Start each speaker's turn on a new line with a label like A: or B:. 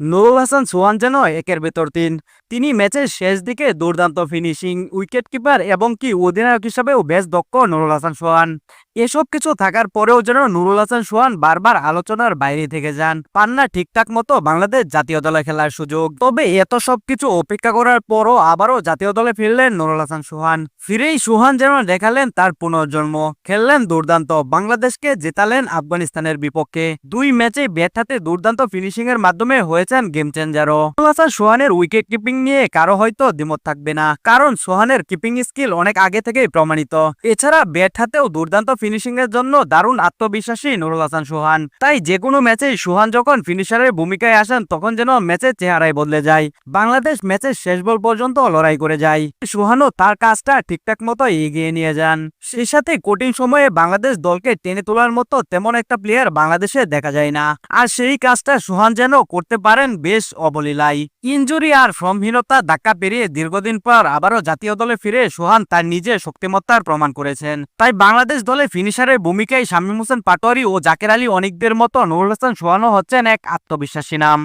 A: নুরুল হাসান সোহান যেন একের ভেতর তিন। তিনি ম্যাচের শেষ দিকে দুর্দান্ত ফিনিশিং উইকেট কিপার এবং কি অধিনায়ক হিসাবেও বেশ দক্ষ নুরুল হাসান সোহান এসব কিছু থাকার পরেও যেন নুরুল হাসান সোহান বারবার আলোচনার বাইরে থেকে যান। পান না ঠিকঠাক মতো বাংলাদেশ জাতীয় দলে খেলার সুযোগ। তবে এত সব কিছু অপেক্ষা করার পরও আবারও জাতীয় দলে ফিরলেন নুরুল হাসান সোহান ফিরেই সোহান যেন দেখালেন তার পুনর্জন্ম। খেললেন দুর্দান্ত বাংলাদেশকে জেতালেন আফগানিস্তানের বিপক্ষে। দুই ম্যাচে ব্যাট হাতে দুর্দান্ত ফিনিশিং এর মাধ্যমে হয়েছেন গেম চেঞ্জারও নুরুল হাসান সোহানের উইকেট কিপিং নিয়ে কারও হয়তো দ্বিমত থাকবে না, কারণ সোহানের কিপিং স্কিল অনেক আগে থেকেই প্রমাণিত। এছাড়া ব্যাট হাতেও দুর্দান্ত ফিনিশিং এর জন্য দারুণ আত্মবিশ্বাসী নুরুল হাসান সোহান। তাই যে কোনো ম্যাচেই সোহান যখন ফিনিশারের ভূমিকায় আসেন, তখন যেন ম্যাচের চেহারাই বদলে যায়। বাংলাদেশ ম্যাচের শেষ বল পর্যন্ত লড়াই করে যায়। সোহানও তার কাজটা ঠিকঠাক মতো এগিয়ে নিয়ে যান। সেই সাথে কঠিন সময়ে বাংলাদেশ দলকে টেনে তোলার মতো তেমন একটা প্লেয়ার বাংলাদেশে দেখা যায় না। আর সেই কাজটা সোহান যেন করতে পারেন বেশ অবলীলাই। ইঞ্জুরি আর ফর্মহীনতা ধাক্কা পেরিয়ে দীর্ঘদিন পর আবারও জাতীয় দলে ফিরে সোহান তার নিজের শক্তিমত্তার প্রমাণ করেছেন। তাই বাংলাদেশ দলে ফিনিশারের ভূমিকায় শামীম হোসেন পাটোয়ারি ও জাকের আলী অনিকদের মতো নুরুল হাসান সোহানও হচ্ছেন এক আত্মবিশ্বাসী নাম।